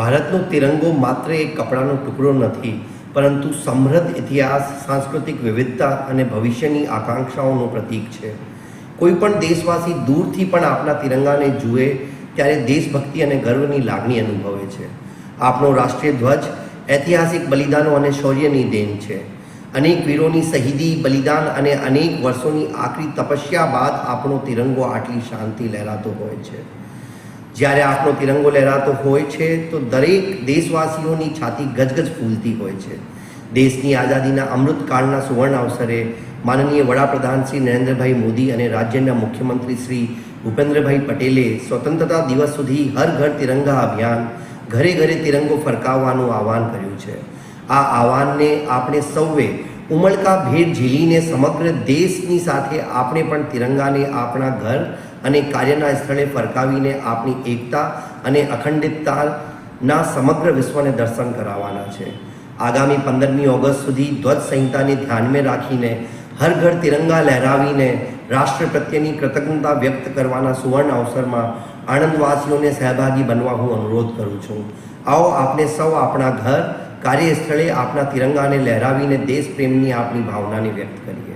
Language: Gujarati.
ભારતનો તિરંગો માત્ર એક કપડાનો ટુકડો નથી, પરંતુ સમૃદ્ધ ઇતિહાસ, સાંસ્કૃતિક વિવિધતા અને ભવિષ્યની આકાંક્ષાઓનું પ્રતીક છે. કોઈપણ દેશવાસી દૂરથી પણ આપણા તિરંગાને જુએ, ત્યારે દેશભક્તિ અને ગર્વની લાગણી અનુભવે છે. આપણો રાષ્ટ્રીય ધ્વજ ઐતિહાસિક બલિદાનો અને શૌર્યની દેન છે. અનેક વીરોની શહીદી, બલિદાન અને અનેક વર્ષોની આકરી તપસ્યા બાદ આપણો તિરંગો આટલી શાંતિ લહેરાતો હોય છે. જ્યારે આપણો તિરંગો લહેરાતો હોય છે, તો દરેક દેશવાસીઓની છાતી ગજગજ ફૂલતી હોય છે. દેશની આઝાદીના અમૃતકાળના સુવર્ણ અવસરે માનનીય વડાપ્રધાન શ્રી નરેન્દ્રભાઈ મોદી અને રાજ્યના મુખ્યમંત્રી શ્રી ભૂપેન્દ્રભાઈ પટેલે સ્વતંત્રતા દિવસ સુધી હર ઘર તિરંગા અભિયાન, ઘરે ઘરે તિરંગો ફરકાવવાનું આહવાન કર્યું છે. આ આહવાનને આપણે સૌએ ઉમળકા ભેટ ઝીલીને સમગ્ર દેશની સાથે આપણે પણ તિરંગાને આપણા ઘર અને કાર્યના સ્થળે ફરકાવીને આપણી એકતા અને અખંડિતતાના સમગ્ર વિશ્વને દર્શન કરાવવાના છે. આગામી પંદરમી ઓગસ્ટ સુધી ધ્વજ સંહિતાને ધ્યાનમાં રાખીને હર ઘર તિરંગા લહેરાવીને રાષ્ટ્ર પ્રત્યેની કૃતજ્ઞતા વ્યક્ત કરવાના સુવર્ણ અવસરમાં આણંદવાસીઓને સહભાગી બનવા હું અનુરોધ કરું છું. આવો આપણે સૌ આપણા ઘર કાર્યસ્થળે આપણા તિરંગાને લહેરાવીને દેશ પ્રેમની આપણી ભાવનાને વ્યક્ત કરીએ.